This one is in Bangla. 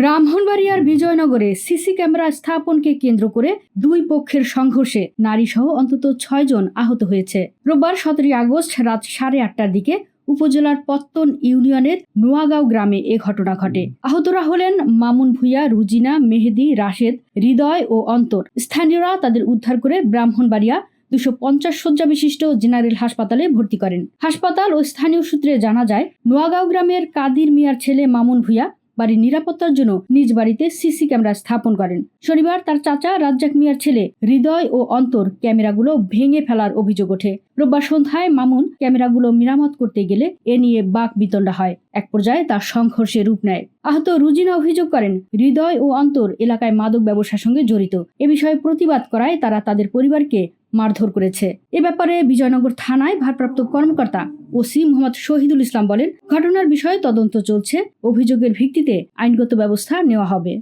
ব্রাহ্মণবাড়িয়ার বিজয়নগরে সিসি ক্যামেরা স্থাপনকে কেন্দ্র করে দুই পক্ষের সংঘর্ষে নারীসহ অন্তত ছয়জন আহত হয়েছে। রোববার সতেরোই আগস্ট রাত সাড়ে আটটার দিকে উপজেলার পত্তন ইউনিয়নের নোয়াগাঁও গ্রামে এ ঘটনা ঘটে। আহতরা হলেন মামুন ভুইয়া, রুজিনা, মেহেদি, রাশেদ, হৃদয় ও অন্তর। স্থানীয়রা তাদের উদ্ধার করে ব্রাহ্মণবাড়িয়া দুশো পঞ্চাশ শয্যা বিশিষ্ট জেনারেল হাসপাতালে ভর্তি করেন। হাসপাতাল ও স্থানীয় সূত্রে জানা যায়, নোয়াগাঁও গ্রামের কাদির মিয়ার ছেলে মামুন ভুইয়া বাড়ির নিরাপত্তার জন্য নিজ বাড়িতে সিসি ক্যামেরা স্থাপন করেন। শনিবার তার চাচা রাজ্জাক মিয়ার ছেলে হৃদয় ও অন্তর ক্যামেরাগুলো ভেঙে ফেলার অভিযোগ ওঠে। রোববার সন্ধ্যায় মামুন ক্যামেরাগুলো মেরামত করতে গেলে এ নিয়ে বাক বিতণ্ডা হয়। এক পর্যায়ে তার সংঘর্ষে রূপ নেয়। আহত রুজিনা অভিযোগ করেন, হৃদয় ও অন্তর এলাকায় মাদক ব্যবসার সঙ্গে জড়িত। এ বিষয়ে প্রতিবাদ করায় তারা তাদের পরিবারকে মারধর করেছে। এ ব্যাপারে বিজয়নগর থানায় ভারপ্রাপ্ত কর্মকর্তা ওসি মোহাম্মদ শহীদুল ইসলাম বলেন, ঘটনার বিষয়ে তদন্ত চলছে। অভিযোগের ভিত্তিতে আইনগত ব্যবস্থা নেওয়া হবে।